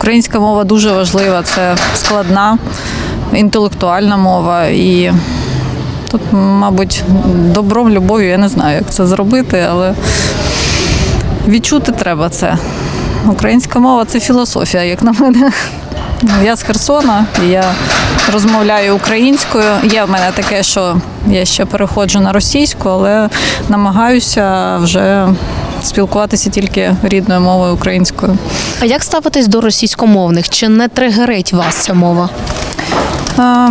Українська мова дуже важлива, це складна, інтелектуальна мова. І тут, мабуть, добром, любов'ю, я не знаю, як це зробити, але відчути треба це. Українська мова це філософія, як на мене. Я з Херсона, я розмовляю українською. Є в мене таке, що я ще переходжу на російську, але намагаюся вже спілкуватися тільки рідною мовою українською. А як ставитись до російськомовних? Чи не тригерить вас ця мова? Е,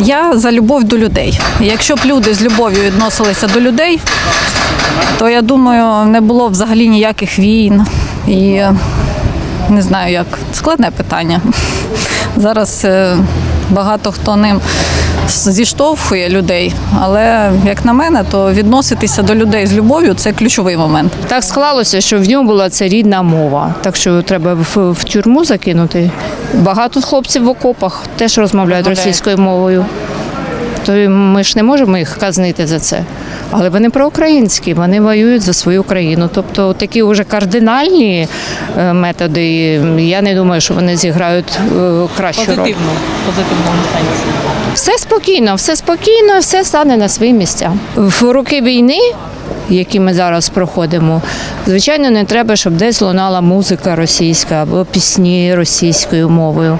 Я за любов до людей. Якщо б люди з любов'ю відносилися до людей, то я думаю, не було взагалі ніяких війн. І не знаю, як складне питання. Зараз е, багато хто ним зіштовхує людей, але як на мене, то відноситися до людей з любов'ю це ключовий момент. Так склалося, що в ньому була це рідна мова. Так що треба в, в тюрму закинути. Багато хлопців в окопах теж розмовляють російською мовою. То ми ж не можемо їх казнити за це. Але вони проукраїнські, вони воюють за свою країну. Тобто такі вже кардинальні е, методи, я не думаю, що вони зіграють е, кращу роль. позитивно, позитивному сенсі. Все спокійно, все спокійно, все стане на свої місця. В роки війни, які ми зараз проходимо, звичайно, не треба, щоб десь лунала музика російська або пісні російською мовою.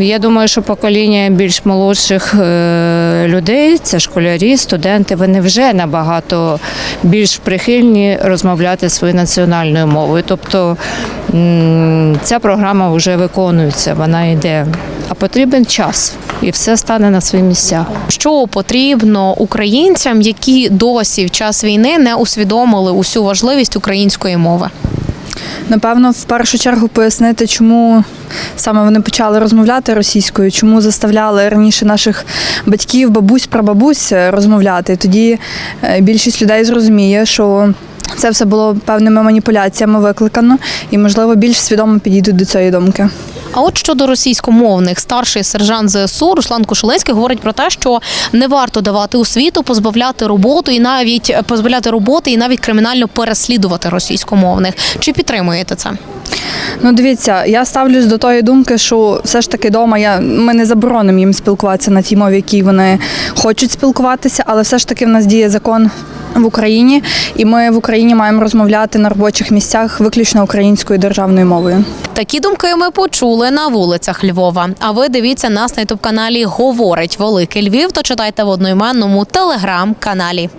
Я думаю, що покоління більш молодших е, людей, це школярі, студенти, вони вже набагато більш прихильні розмовляти своєю національною мовою. Тобто ця програма вже виконується, вона йде. А потрібен час, і все стане на свої місця. Що потрібно українцям, які досі в час війни не усвідомили усю важливість української мови? Напевно, в першу чергу пояснити, чому саме вони почали розмовляти російською, чому заставляли раніше наших батьків, бабусь, прабабусь е, розмовляти. Тоді е, більшість людей зрозуміє, що це все було певними маніпуляціями викликано, і, можливо, більш свідомо підійдуть до цієї думки. А от щодо російськомовних, старший сержант ЗСУ Руслан Кошелинський говорить про те, що не варто давати освіту, позбавляти роботу і навіть позбавляти роботи і навіть кримінально переслідувати російськомовних. Чи підтримуєте це? Ну, дивіться, я ставлюсь до тої думки, що все ж таки вдома я, ми не заборонимо їм спілкуватися на тій мові, якій вони хочуть спілкуватися, але все ж таки в нас діє закон в Україні, і ми в Україні маємо розмовляти на робочих місцях виключно українською державною мовою. Такі думки ми почули на вулицях Львова. А ви дивіться нас на ютуб каналі Говорить Великий Львів. То читайте в одноіменному телеграм-каналі.